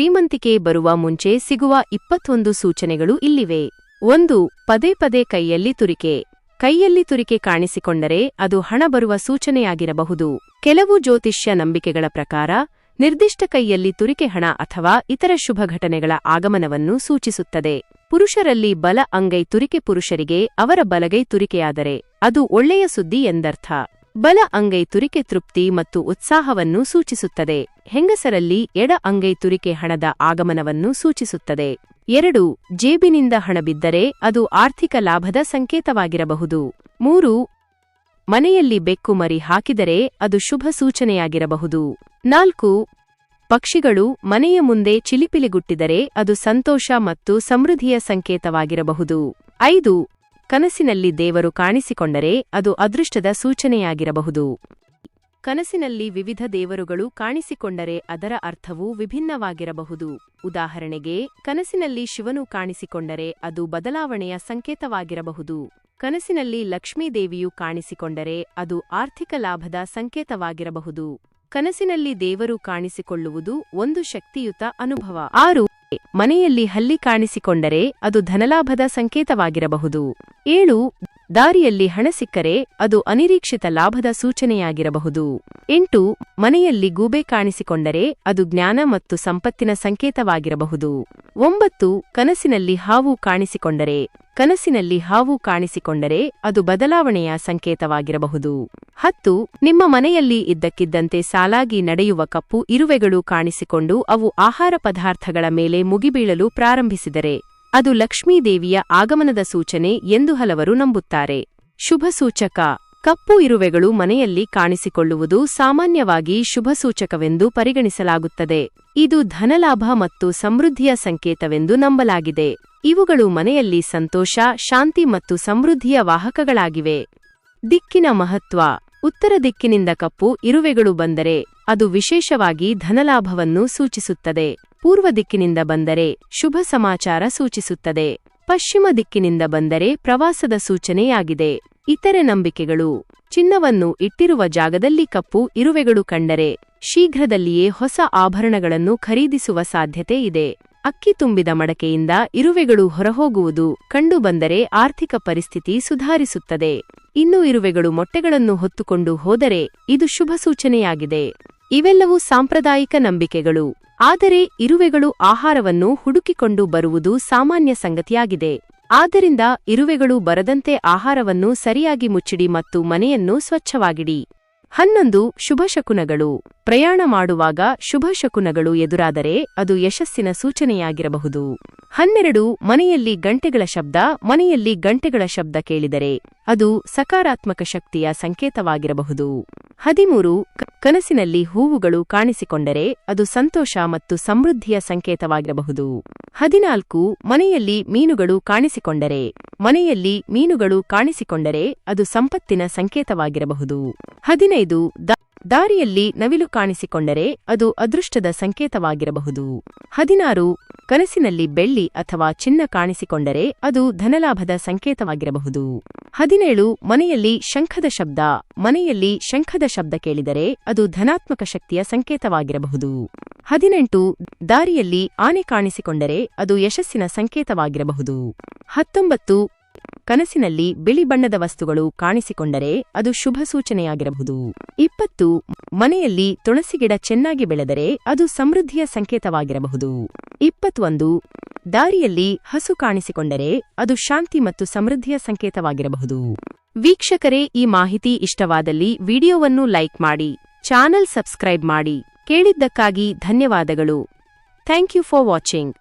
ಶ್ರೀಮಂತಿಕೆ ಬರುವ ಮುಂಚೆ ಸಿಗುವ ಇಪ್ಪತ್ತೊಂದು ಸೂಚನೆಗಳು ಇಲ್ಲಿವೆ. ಒಂದು, ಪದೇ ಪದೇ ಕೈಯಲ್ಲಿ ತುರಿಕೆ. ಕೈಯಲ್ಲಿ ತುರಿಕೆ ಕಾಣಿಸಿಕೊಂಡರೆ ಅದು ಹಣ ಬರುವ ಸೂಚನೆಯಾಗಿರಬಹುದು. ಕೆಲವು ಜ್ಯೋತಿಷ್ಯ ನಂಬಿಕೆಗಳ ಪ್ರಕಾರ, ನಿರ್ದಿಷ್ಟ ಕೈಯಲ್ಲಿ ತುರಿಕೆ ಹಣ ಅಥವಾ ಇತರ ಶುಭ ಘಟನೆಗಳ ಆಗಮನವನ್ನು ಸೂಚಿಸುತ್ತದೆ. ಪುರುಷರಲ್ಲಿ ಬಲ ಅಂಗೈ ತುರಿಕೆ ಪುರುಷರಿಗೆ ಅವರ ಬಲಗೈ ತುರಿಕೆಯಾದರೆ ಅದು ಒಳ್ಳೆಯ ಸುದ್ದಿ ಎಂದರ್ಥ. ಬಲ ಅಂಗೈ ತುರಿಕೆ ತೃಪ್ತಿ ಮತ್ತು ಉತ್ಸಾಹವನ್ನು ಸೂಚಿಸುತ್ತದೆ. ಹೆಂಗಸರಲ್ಲಿ ಎಡ ಅಂಗೈ ತುರಿಕೆ ಹಣದ ಆಗಮನವನ್ನು ಸೂಚಿಸುತ್ತದೆ. ಎರಡು, ಜೇಬಿನಿಂದ ಹಣ ಬಿದ್ದರೆ ಅದು ಆರ್ಥಿಕ ಲಾಭದ ಸಂಕೇತವಾಗಿರಬಹುದು. ಮೂರು, ಮನೆಯಲ್ಲಿ ಬೆಕ್ಕು ಮರಿ ಹಾಕಿದರೆ ಅದು ಶುಭ ಸೂಚನೆಯಾಗಿರಬಹುದು. ನಾಲ್ಕು, ಪಕ್ಷಿಗಳು ಮನೆಯ ಮುಂದೆ ಚಿಲಿಪಿಲಿಗುಟ್ಟಿದರೆ ಅದು ಸಂತೋಷ ಮತ್ತು ಸಮೃದ್ಧಿಯ ಸಂಕೇತವಾಗಿರಬಹುದು. ಐದು, ಕನಸಿನಲ್ಲಿ ದೇವರು ಕಾಣಿಸಿಕೊಂಡರೆ ಅದು ಅದೃಷ್ಟದ ಸೂಚನೆಯಾಗಿರಬಹುದು. ಕನಸಿನಲ್ಲಿ ವಿವಿಧ ದೇವರುಗಳು ಕಾಣಿಸಿಕೊಂಡರೆ ಅದರ ಅರ್ಥವು ವಿಭಿನ್ನವಾಗಿರಬಹುದು. ಉದಾಹರಣೆಗೆ, ಕನಸಿನಲ್ಲಿ ಶಿವನು ಕಾಣಿಸಿಕೊಂಡರೆ ಅದು ಬದಲಾವಣೆಯ ಸಂಕೇತವಾಗಿರಬಹುದು. ಕನಸಿನಲ್ಲಿ ಲಕ್ಷ್ಮೀದೇವಿಯು ಕಾಣಿಸಿಕೊಂಡರೆ ಅದು ಆರ್ಥಿಕ ಲಾಭದ ಸಂಕೇತವಾಗಿರಬಹುದು. ಕನಸಿನಲ್ಲಿ ದೇವರು ಕಾಣಿಸಿಕೊಳ್ಳುವುದು ಒಂದು ಶಕ್ತಿಯುತ ಅನುಭವ. ಆರು, ಮನೆಯಲ್ಲಿ ಹಲ್ಲಿ ಕಾಣಿಸಿಕೊಂಡರೆ ಅದು ಧನಲಾಭದ ಸಂಕೇತವಾಗಿರಬಹುದು. ಏಳು ದಾರಿಯಲ್ಲಿ ಹಣ ಸಿಕ್ಕರೆ ಅದು ಅನಿರೀಕ್ಷಿತ ಲಾಭದ ಸೂಚನೆಯಾಗಿರಬಹುದು. ಎಂಟು, ಮನೆಯಲ್ಲಿ ಗೂಬೆ ಕಾಣಿಸಿಕೊಂಡರೆ ಅದು ಜ್ಞಾನ ಮತ್ತು ಸಂಪತ್ತಿನ ಸಂಕೇತವಾಗಿರಬಹುದು. ಒಂಬತ್ತು, ಕನಸಿನಲ್ಲಿ ಹಾವು ಕಾಣಿಸಿಕೊಂಡರೆ, ಕನಸಿನಲ್ಲಿ ಹಾವು ಕಾಣಿಸಿಕೊಂಡರೆ ಅದು ಬದಲಾವಣೆಯ ಸಂಕೇತವಾಗಿರಬಹುದು. ಹತ್ತು, ನಿಮ್ಮ ಮನೆಯಲ್ಲಿ ಇದ್ದಕ್ಕಿದ್ದಂತೆ ಸಾಲಾಗಿ ನಡೆಯುವ ಕಪ್ಪು, ಇರುವೆಗಳು ಕಾಣಿಸಿಕೊಂಡು ಅವು ಆಹಾರ ಪದಾರ್ಥಗಳ ಮೇಲೆ ಮುಗಿಬೀಳಲು ಪ್ರಾರಂಭಿಸಿದರೆ ಅದು ಲಕ್ಷ್ಮೀದೇವಿಯ ಆಗಮನದ ಸೂಚನೆ ಎಂದು ಹಲವರು ನಂಬುತ್ತಾರೆ. ಶುಭ ಸೂಚಕ. ಕಪ್ಪು ಇರುವೆಗಳು ಮನೆಯಲ್ಲಿ ಕಾಣಿಸಿಕೊಳ್ಳುವುದು ಸಾಮಾನ್ಯವಾಗಿ ಶುಭ ಸೂಚಕವೆಂದು ಪರಿಗಣಿಸಲಾಗುತ್ತದೆ. ಇದು ಧನಲಾಭ ಮತ್ತು ಸಮೃದ್ಧಿಯ ಸಂಕೇತವೆಂದು ನಂಬಲಾಗಿದೆ. ಇವುಗಳು ಮನೆಯಲ್ಲಿ ಸಂತೋಷ, ಶಾಂತಿ ಮತ್ತು ಸಮೃದ್ಧಿಯ ವಾಹಕಗಳಾಗಿವೆ. ದಿಕ್ಕಿನ ಮಹತ್ವ. ಉತ್ತರ ದಿಕ್ಕಿನಿಂದ ಕಪ್ಪು ಇರುವೆಗಳು ಬಂದರೆ ಅದು ವಿಶೇಷವಾಗಿ ಧನಲಾಭವನ್ನು ಸೂಚಿಸುತ್ತದೆ. ಪೂರ್ವ ದಿಕ್ಕಿನಿಂದ ಬಂದರೆ ಶುಭ ಸಮಾಚಾರ ಸೂಚಿಸುತ್ತದೆ. ಪಶ್ಚಿಮ ದಿಕ್ಕಿನಿಂದ ಬಂದರೆ ಪ್ರವಾಸದ ಸೂಚನೆಯಾಗಿದೆ. ಇತರೆ ನಂಬಿಕೆಗಳು. ಚಿನ್ನವನ್ನು ಇಟ್ಟಿರುವ ಜಾಗದಲ್ಲಿ ಕಪ್ಪು ಇರುವೆಗಳು ಕಂಡರೆ ಶೀಘ್ರದಲ್ಲಿಯೇ ಹೊಸ ಆಭರಣಗಳನ್ನು ಖರೀದಿಸುವ ಸಾಧ್ಯತೆ ಇದೆ. ಅಕ್ಕಿ ತುಂಬಿದ ಮಡಕೆಯಿಂದ ಇರುವೆಗಳು ಹೊರಹೋಗುವುದು ಕಂಡುಬಂದರೆ ಆರ್ಥಿಕ ಪರಿಸ್ಥಿತಿ ಸುಧಾರಿಸುತ್ತದೆ. ಇನ್ನು ಇರುವೆಗಳು ಮೊಟ್ಟೆಗಳನ್ನು ಹೊತ್ತುಕೊಂಡು ಹೋದರೆ ಇದು ಶುಭ ಸೂಚನೆಯಾಗಿದೆ. ಇವೆಲ್ಲವೂ ಸಾಂಪ್ರದಾಯಿಕ ನಂಬಿಕೆಗಳು. ಆದರೆ ಇರುವೆಗಳು ಆಹಾರವನ್ನು ಹುಡುಕಿಕೊಂಡು ಬರುವುದು ಸಾಮಾನ್ಯ ಸಂಗತಿಯಾಗಿದೆ. ಆದ್ದರಿಂದ ಇರುವೆಗಳು ಬರದಂತೆ ಆಹಾರವನ್ನು ಸರಿಯಾಗಿ ಮುಚ್ಚಿಡಿ ಮತ್ತು ಮನೆಯನ್ನು ಸ್ವಚ್ಛವಾಗಿಡಿ. ಹನ್ನೊಂದು ಶುಭಶಕುನಗಳು ಪ್ರಯಾಣ ಮಾಡುವಾಗ ಶುಭಶಕುನಗಳು ಎದುರಾದರೆ ಅದು ಯಶಸ್ಸಿನ ಸೂಚನೆಯಾಗಿರಬಹುದು. ಹನ್ನೆರಡು, ಮನೆಯಲ್ಲಿ ಗಂಟೆಗಳ ಶಬ್ದ, ಮನೆಯಲ್ಲಿ ಗಂಟೆಗಳ ಶಬ್ದ ಕೇಳಿದರೆ. ಅದು ಸಕಾರಾತ್ಮಕ ಶಕ್ತಿಯ ಸಂಕೇತವಾಗಿರಬಹುದು. ಹದಿಮೂರು ಕನಸಿನಲ್ಲಿ ಹೂವುಗಳು ಕಾಣಿಸಿಕೊಂಡರೆ ಅದು ಸಂತೋಷ ಮತ್ತು ಸಮೃದ್ಧಿಯ ಸಂಕೇತವಾಗಿರಬಹುದು. ಹದಿನಾಲ್ಕು, ಮನೆಯಲ್ಲಿ ಮೀನುಗಳು ಕಾಣಿಸಿಕೊಂಡರೆ, ಮನೆಯಲ್ಲಿ ಮೀನುಗಳು ಕಾಣಿಸಿಕೊಂಡರೆ ಅದು ಸಂಪತ್ತಿನ ಸಂಕೇತವಾಗಿರಬಹುದು. ಹದಿನೈದು ದಾರಿಯಲ್ಲಿ ನವಿಲು ಕಾಣಿಸಿಕೊಂಡರೆ ಅದು ಅದೃಷ್ಟದ ಸಂಕೇತವಾಗಿರಬಹುದು. ಹದಿನಾರು, ಕನಸಿನಲ್ಲಿ ಬೆಳ್ಳಿ ಅಥವಾ ಚಿನ್ನ ಕಾಣಿಸಿಕೊಂಡರೆ ಅದು ಧನಲಾಭದ ಸಂಕೇತವಾಗಿರಬಹುದು. ಹದಿನೇಳು, ಮನೆಯಲ್ಲಿ ಶಂಖದ ಶಬ್ದ, ಮನೆಯಲ್ಲಿ ಶಂಖದ ಶಬ್ದ ಕೇಳಿದರೆ ಅದು ಧನಾತ್ಮಕ ಶಕ್ತಿಯ ಸಂಕೇತವಾಗಿರಬಹುದು. ಹದಿನೆಂಟು, ದಾರಿಯಲ್ಲಿ ಆನೆ ಕಾಣಿಸಿಕೊಂಡರೆ ಅದು ಯಶಸ್ಸಿನ ಸಂಕೇತವಾಗಿರಬಹುದು. ಹತ್ತೊಂಬತ್ತು ಕನಸಿನಲ್ಲಿ ಬಿಳಿ ಬಣ್ಣದ ವಸ್ತುಗಳು ಕಾಣಿಸಿಕೊಂಡರೆ ಅದು ಶುಭ ಸೂಚನೆಯಾಗಿರಬಹುದು. ಇಪ್ಪತ್ತು, ಮನೆಯಲ್ಲಿ ತುಳಸಿ ಗಿಡ ಚೆನ್ನಾಗಿ ಬೆಳೆದರೆ ಅದು ಸಮೃದ್ಧಿಯ ಸಂಕೇತವಾಗಿರಬಹುದು. ಇಪ್ಪತ್ತೊಂದು, ದಾರಿಯಲ್ಲಿ ಹಸು ಕಾಣಿಸಿಕೊಂಡರೆ ಅದು ಶಾಂತಿ ಮತ್ತು ಸಮೃದ್ಧಿಯ ಸಂಕೇತವಾಗಿರಬಹುದು. ವೀಕ್ಷಕರೇ, ಈ ಮಾಹಿತಿ ಇಷ್ಟವಾದಲ್ಲಿ ವಿಡಿಯೋವನ್ನು ಲೈಕ್ ಮಾಡಿ, ಚಾನಲ್ ಸಬ್ಸ್ಕ್ರೈಬ್ ಮಾಡಿ. ಕೇಳಿದ್ದಕ್ಕಾಗಿ ಧನ್ಯವಾದಗಳು. Thank you for watching.